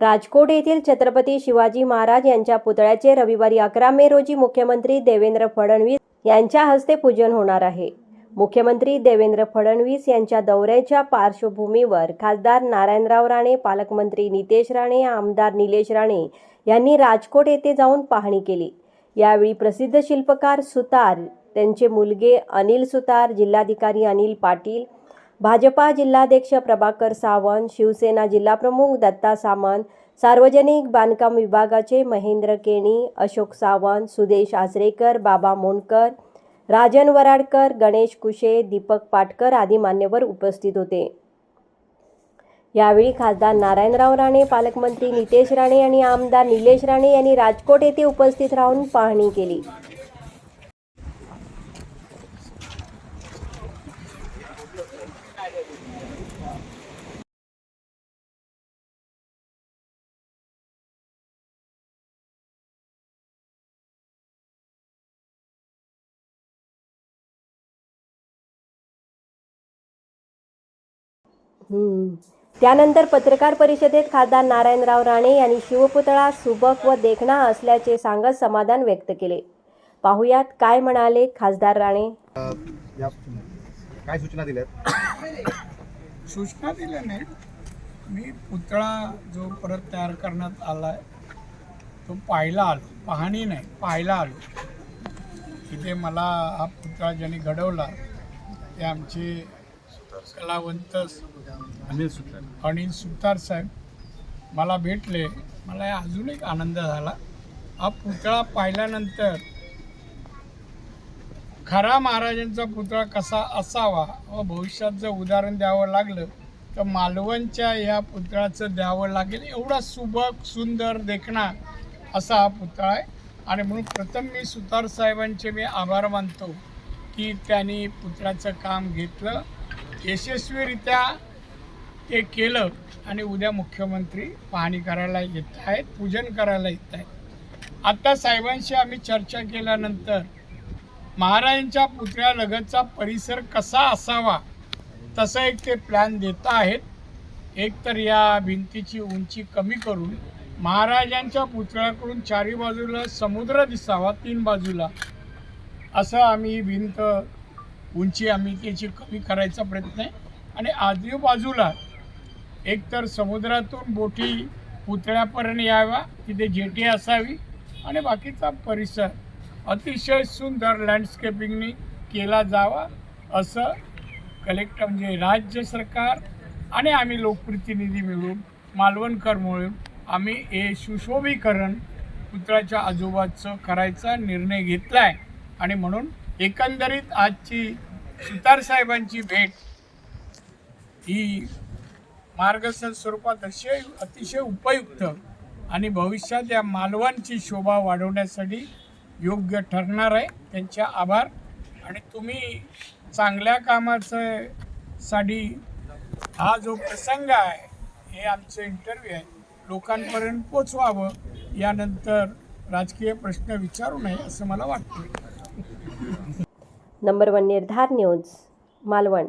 राजकोट येथील छत्रपती शिवाजी महाराज यांच्या पुतळ्याचे रविवारी अकरा मे रोजी मुख्यमंत्री देवेंद्र फडणवीस यांच्या हस्ते पूजन होणार आहे. मुख्यमंत्री देवेंद्र फडणवीस यांच्या दौऱ्याच्या पार्श्वभूमीवर खासदार नारायणराव राणे पालकमंत्री नितेश राणे आमदार निलेश राणे यांनी राजकोट येथे जाऊन पाहणी केली. यावेळी प्रसिद्ध शिल्पकार सुतार त्यांचे मुलगे अनिल सुतार जिल्हाधिकारी अनिल पाटील भाजपा जिल्हाध्यक्ष प्रभाकर सावंत शिवसेना जिल्हाप्रमुख दत्ता सामंत सार्वजनिक बांधकाम विभागाचे महेंद्र केणी अशोक सावंत सुदेश आचरेकर बाबा मोंडकर राजन वराडकर गणेश कुशे दीपक पाटकर आदी मान्यवर उपस्थित होते. यावेळी खासदार नारायणराव राणे पालकमंत्री नितेश राणे आणि आमदार निलेश राणे यांनी राजकोट येथे उपस्थित राहून पाहणी केली. त्यानंतर पत्रकार परिषदेत खासदार नारायणराव राणे यांनी शिवपुतळा सुबक व देखणा असल्याचे सांगत समाधान व्यक्त केले. पाहुयात काय म्हणाले खासदार राणे? काय सूचना दिल्यात? सूचना दिल्या नाहीत. मी पुतळा जो परत तयार करण्यात आला आहे तो पाहायला आलो. पाहणी नाही पाहायला आलो. तिथे मला हा पुतळा ज्यांनी घडवला ते आमचे कलावंत अनिल सुतार. अनिल सुतार साहेब मला भेटले. मला अजून एक आनंद झाला. हा पुतळा पाहिल्यानंतर खरा महाराजांचा पुतळा कसा असावा व भविष्यात जर उदाहरण द्यावं लागलं तर मालवणच्या ह्या पुतळ्याचं द्यावं लागेल. एवढा सुबक सुंदर देखणा असा हा पुतळा आहे. आणि म्हणून प्रथम मी सुतार साहेबांचे मी आभार मानतो की त्यांनी पुतळ्याचं काम घेतलं. यशस्वीरित्या ते केलं आणि उद्या मुख्यमंत्री पाहणी करायला येत आहेत पूजन करायला येत आहेत. आत्ता साहेबांशी आम्ही चर्चा केल्यानंतर महाराजांच्या पुतळ्यालगतचा परिसर कसा असावा तसं एक ते प्लॅन देत आहेत. एक तर या भिंतीची उंची कमी करून महाराजांच्या पुतळ्याकडून चारी बाजूला समुद्र दिसावा तीन बाजूला. असं आम्ही ही भिंत उंची आम्ही त्याची कमी करायचा प्रयत्न आहे. आणि आजूबाजूला एकतर समुद्रातून बोटी पुतळ्यापर्यंत याव्या तिथे जेटी असावी आणि बाकीचा परिसर. अतिशय सुंदर लँडस्केपिंगनी केला जावा असं कलेक्टर म्हणजे राज्य सरकार आणि आम्ही लोकप्रतिनिधी मिळून मालवणकर मिळून आम्ही हे सुशोभीकरण पुतळ्याच्या आजोबाचं करायचा निर्णय घेतला आहे आणि म्हणून एकंदरीत आजची सुतार साहेबांची भेट ही मार्गदर्शन स्वरूपात अतिशय अतिशय उपयुक्त आणि भविष्यात या मालवणची शोभा वाढवण्यासाठी योग्य ठरणार आहे. त्यांचे आभार. आणि तुम्ही चांगल्या कामाचं साठी हा जो प्रसंग आहे हे आमचं इंटरव्ह्यू आहे. लोकांपर्यंत पोचवावं यानंतर राजकीय प्रश्न विचारू नये असं मला वाटतं number one Nirdhar news Malvan.